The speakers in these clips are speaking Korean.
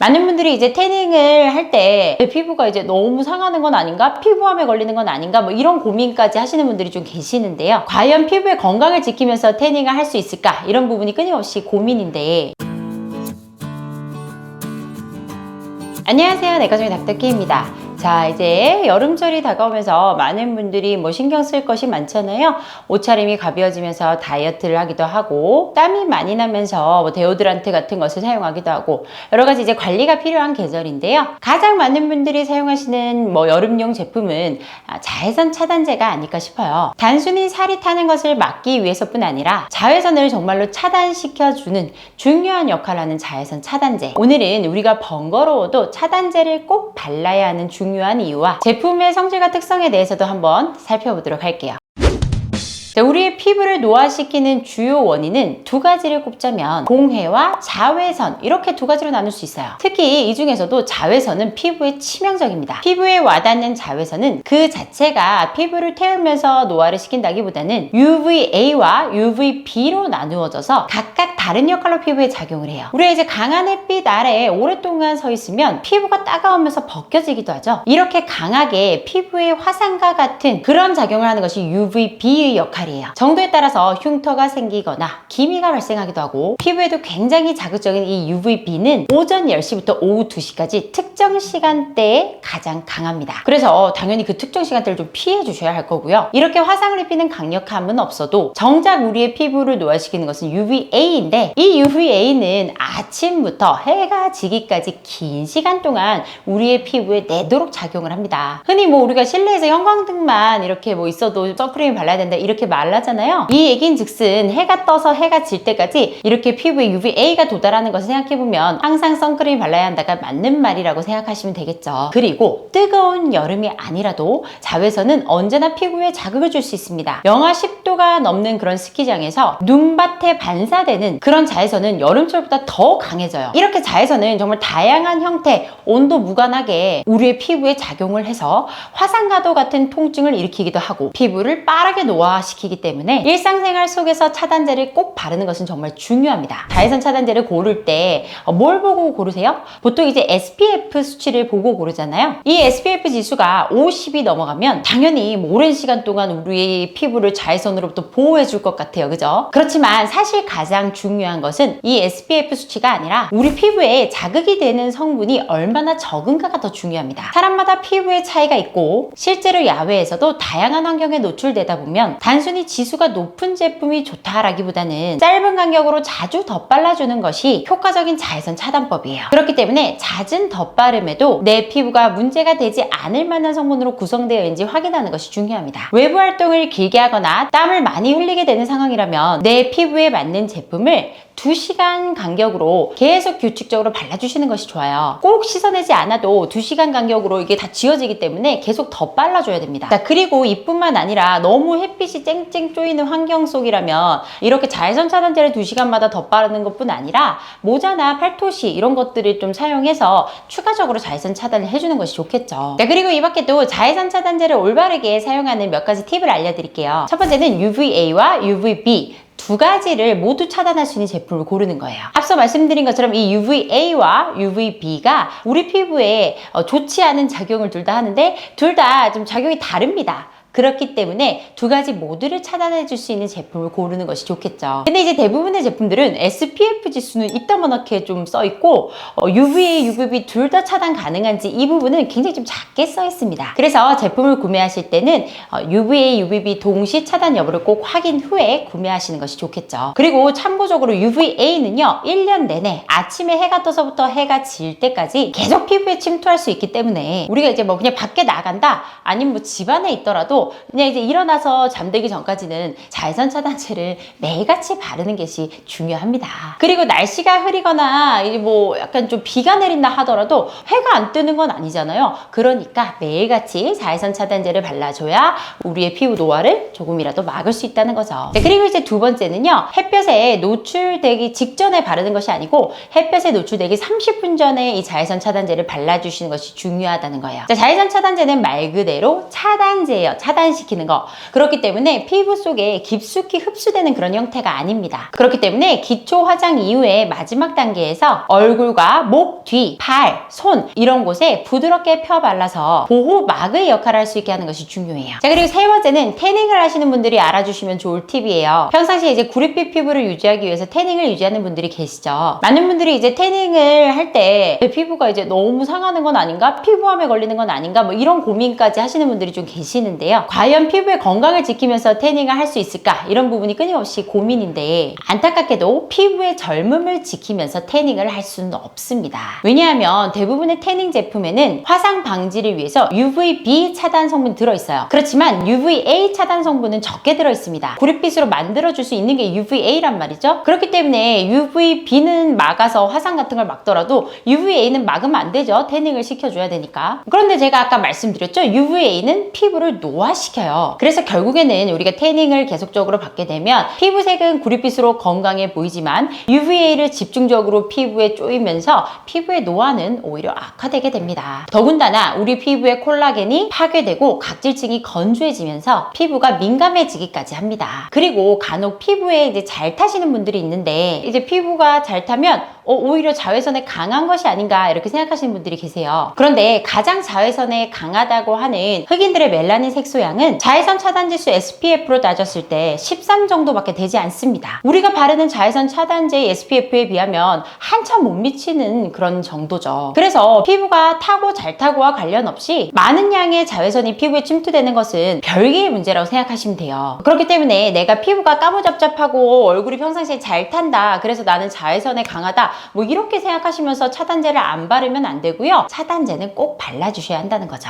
많은 분들이 이제 태닝을 할때 피부가 이제 너무 상하는 건 아닌가? 피부암에 걸리는 건 아닌가? 뭐 이런 고민까지 하시는 분들이 좀 계시는데요. 과연 피부의 건강을 지키면서 태닝을 할 수 있을까? 이런 부분이 끊임없이 고민인데 안녕하세요. 내과중의 닥터키입니다. 자, 이제 여름철이 다가오면서 많은 분들이 뭐 신경 쓸 것이 많잖아요. 옷차림이 가벼워지면서 다이어트를 하기도 하고, 땀이 많이 나면서 뭐 데오드란트 같은 것을 사용하기도 하고, 여러 가지 이제 관리가 필요한 계절인데요. 가장 많은 분들이 사용하시는 뭐 여름용 제품은 아, 자외선 차단제가 아닐까 싶어요. 단순히 살이 타는 것을 막기 위해서뿐 아니라 자외선을 정말로 차단시켜주는 중요한 역할을 하는 자외선 차단제. 오늘은 우리가 번거로워도 차단제를 꼭 발라야 하는 중요 한 이유와 제품의 성질과 특성에 대해서도 한번 살펴보도록 할게요. 자, 우리의 피부를 노화시키는 주요 원인은 두 가지를 꼽자면 공해와 자외선 이렇게 두 가지로 나눌 수 있어요. 특히 이 중에서도 자외선은 피부에 치명적입니다. 피부에 와닿는 자외선은 그 자체가 피부를 태우면서 노화를 시킨다기보다는 UVA와 UVB로 나누어져서 각각 다른 역할로 피부에 작용을 해요. 우리가 이제 강한 햇빛 아래에 오랫동안 서 있으면 피부가 따가우면서 벗겨지기도 하죠. 이렇게 강하게 피부에 화상과 같은 그런 작용을 하는 것이 UVB의 역할이에요. 정도에 따라서 흉터가 생기거나 기미가 발생하기도 하고 피부에도 굉장히 자극적인 이 UVB는 오전 10시부터 오후 2시까지 특정 시간대에 가장 강합니다. 그래서 당연히 그 특정 시간대를 좀 피해 주셔야 할 거고요. 이렇게 화상을 입히는 강력함은 없어도 정작 우리의 피부를 노화시키는 것은 UVA인데 이 UVA는 아침부터 해가 지기까지 긴 시간 동안 우리의 피부에 내도록 작용을 합니다. 흔히 뭐 우리가 실내에서 형광등만 이렇게 뭐 있어도 선크림을 발라야 된다 이렇게 말하잖아요. 이 얘기인 즉슨 해가 떠서 해가 질 때까지 이렇게 피부에 UVA가 도달하는 것을 생각해보면 항상 선크림 발라야 한다가 맞는 말이라고 생각하시면 되겠죠. 그리고 뜨거운 여름이 아니라도 자외선은 언제나 피부에 자극을 줄 수 있습니다. 영하 10도가 넘는 그런 스키장에서 눈밭에 반사되는 그런 자외선은 여름철보다 더 강해져요. 이렇게 자외선은 정말 다양한 형태, 온도 무관하게 우리의 피부에 작용을 해서 화상가도 같은 통증을 일으키기도 하고 피부를 빠르게 노화시키기 때문에 일상생활 속에서 차단제를 꼭 바르는 것은 정말 중요합니다. 자외선 차단제를 고를 때 뭘 보고 고르세요? 보통 이제 SPF 수치를 보고 고르잖아요. 이 SPF 지수가 50이 넘어가면 당연히 뭐 오랜 시간 동안 우리의 피부를 자외선으로부터 보호해 줄 것 같아요. 그죠? 그렇지만 사실 가장 중요한 것은 이 SPF 수치가 아니라 우리 피부에 자극이 되는 성분이 얼마나 적은가가 더 중요합니다. 사람마다 피부의 차이가 있고 실제로 야외에서도 다양한 환경에 노출되다 보면 단순히 지수가 높은 제품이 좋다라기보다는 짧은 간격으로 자주 덧발라주는 것이 효과적인 자외선 차단법이에요. 그렇기 때문에 잦은 덧바름에도 내 피부가 문제가 되지 않을 만한 성분으로 구성되어 있는지 확인하는 것이 중요합니다. 외부 활동을 길게 하거나 땀을 많이 흘리게 되는 상황이라면 내 피부에 맞는 제품을 2시간 간격으로 계속 규칙적으로 발라주시는 것이 좋아요. 꼭 씻어내지 않아도 2시간 간격으로 이게 다 지워지기 때문에 계속 더 발라줘야 됩니다. 자, 그리고 이뿐만 아니라 너무 햇빛이 쨍쨍 쪼이는 환경 속이라면 이렇게 자외선 차단제를 2시간마다 더 바르는 것뿐 아니라 모자나 팔토시 이런 것들을 좀 사용해서 추가적으로 자외선 차단을 해주는 것이 좋겠죠. 자, 그리고 이 밖에도 자외선 차단제를 올바르게 사용하는 몇 가지 팁을 알려드릴게요. 첫 번째는 UVA와 UVB 두 가지를 모두 차단할 수 있는 제품을 고르는 거예요. 앞서 말씀드린 것처럼 이 UVA와 UVB가 우리 피부에 어, 좋지 않은 작용을 둘 다 하는데 둘 다 좀 작용이 다릅니다. 그렇기 때문에 두 가지 모두를 차단해 줄 수 있는 제품을 고르는 것이 좋겠죠. 근데 이제 대부분의 제품들은 SPF 지수는 이따만하게 좀 써 있고 어, UVA, UVB 둘 다 차단 가능한지 이 부분은 굉장히 좀 작게 써 있습니다. 그래서 제품을 구매하실 때는 어, UVA, UVB 동시 차단 여부를 꼭 확인 후에 구매하시는 것이 좋겠죠. 그리고 참고적으로 UVA는요 1년 내내 아침에 해가 떠서부터 해가 질 때까지 계속 피부에 침투할 수 있기 때문에 우리가 이제 뭐 그냥 밖에 나간다 아니면 뭐 집안에 있더라도 그냥 이제 일어나서 잠들기 전까지는 자외선 차단제를 매일같이 바르는 것이 중요합니다. 그리고 날씨가 흐리거나 뭐 약간 좀 비가 내린다 하더라도 해가 안 뜨는 건 아니잖아요. 그러니까 매일같이 자외선 차단제를 발라줘야 우리의 피부 노화를 조금이라도 막을 수 있다는 거죠. 네, 그리고 이제 두 번째는요. 햇볕에 노출되기 직전에 바르는 것이 아니고 햇볕에 노출되기 30분 전에 이 자외선 차단제를 발라주시는 것이 중요하다는 거예요. 자, 자외선 차단제는 말 그대로 차단제예요. 차단 차단시키는 거. 그렇기 때문에 피부 속에 깊숙이 흡수되는 그런 형태가 아닙니다. 그렇기 때문에 기초 화장 이후에 마지막 단계에서 얼굴과 목, 뒤, 팔, 손 이런 곳에 부드럽게 펴 발라서 보호막의 역할을 할 수 있게 하는 것이 중요해요. 자 그리고 세 번째는 태닝을 하시는 분들이 알아주시면 좋을 팁이에요. 평상시에 이제 구릿빛 피부를 유지하기 위해서 태닝을 유지하는 분들이 계시죠. 많은 분들이 이제 태닝을 할때 피부가 이제 너무 상하는 건 아닌가? 피부암에 걸리는 건 아닌가? 뭐 이런 고민까지 하시는 분들이 좀 계시는데요. 과연 피부의 건강을 지키면서 태닝을 할 수 있을까? 이런 부분이 끊임없이 고민인데 안타깝게도 피부의 젊음을 지키면서 태닝을 할 수는 없습니다. 왜냐하면 대부분의 태닝 제품에는 화상 방지를 위해서 UVB 차단 성분 들어있어요. 그렇지만 UVA 차단 성분은 적게 들어있습니다. 구릿빛으로 만들어줄 수 있는 게 UVA란 말이죠. 그렇기 때문에 UVB는 막아서 화상 같은 걸 막더라도 UVA는 막으면 안 되죠. 태닝을 시켜줘야 되니까. 그런데 제가 아까 말씀드렸죠. UVA는 피부를 노화 시켜요. 그래서 결국에는 우리가 태닝을 계속적으로 받게 되면 피부색은 구릿빛으로 건강해 보이지만 UVA를 집중적으로 피부에 쪼이면서 피부의 노화는 오히려 악화되게 됩니다. 더군다나 우리 피부의 콜라겐이 파괴되고 각질층이 건조해지면서 피부가 민감해지기까지 합니다. 그리고 간혹 피부에 이제 잘 타시는 분들이 있는데 이제 피부가 잘 타면 어, 오히려 자외선에 강한 것이 아닌가 이렇게 생각하시는 분들이 계세요. 그런데 가장 자외선에 강하다고 하는 흑인들의 멜라닌 색소양은 자외선 차단 지수 SPF로 따졌을 때 13 정도밖에 되지 않습니다. 우리가 바르는 자외선 차단제 SPF에 비하면 한참 못 미치는 그런 정도죠. 그래서 피부가 타고 잘 타고와 관련 없이 많은 양의 자외선이 피부에 침투되는 것은 별개의 문제라고 생각하시면 돼요. 그렇기 때문에 내가 피부가 까무잡잡하고 얼굴이 평상시에 잘 탄다. 그래서 나는 자외선에 강하다. 뭐 이렇게 생각하시면서 차단제를 안 바르면 안 되고요. 차단제는 꼭 발라주셔야 한다는 거죠.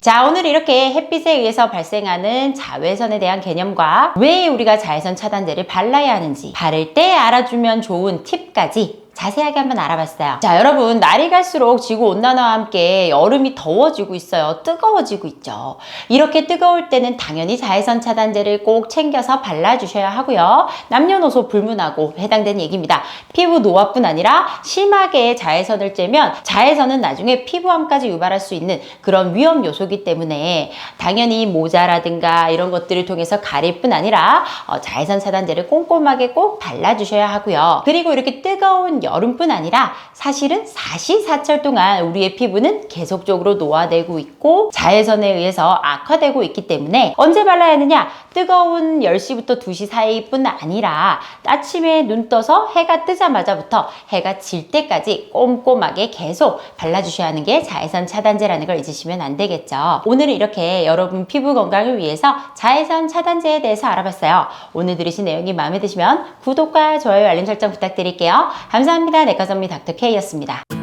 자, 오늘 이렇게 햇빛에 의해서 발생하는 자외선에 대한 개념과 왜 우리가 자외선 차단제를 발라야 하는지 바를 때 알아주면 좋은 팁까지 자세하게 한번 알아봤어요. 자, 여러분, 날이 갈수록 지구 온난화와 함께 여름이 더워지고 있어요. 뜨거워지고 있죠. 이렇게 뜨거울 때는 당연히 자외선 차단제를 꼭 챙겨서 발라주셔야 하고요. 남녀노소 불문하고 해당되는 얘기입니다. 피부 노화뿐 아니라 심하게 자외선을 쬐면 자외선은 나중에 피부암까지 유발할 수 있는 그런 위험 요소기 때문에 당연히 모자라든가 이런 것들을 통해서 가릴 뿐 아니라 어, 자외선 차단제를 꼼꼼하게 꼭 발라주셔야 하고요. 그리고 이렇게 뜨거운 여름뿐 아니라 사실은 사시사철 동안 우리의 피부는 계속적으로 노화되고 있고 자외선에 의해서 악화되고 있기 때문에 언제 발라야 하느냐? 뜨거운 10시부터 2시 사이뿐 아니라 아침에 눈 떠서 해가 뜨자마자부터 해가 질 때까지 꼼꼼하게 계속 발라주셔야 하는 게 자외선 차단제라는 걸 잊으시면 안 되겠죠. 오늘은 이렇게 여러분 피부 건강을 위해서 자외선 차단제에 대해서 알아봤어요. 오늘 들으신 내용이 마음에 드시면 구독과 좋아요, 알림 설정 부탁드릴게요. 감사합니다. 내과선미 닥터 K였습니다.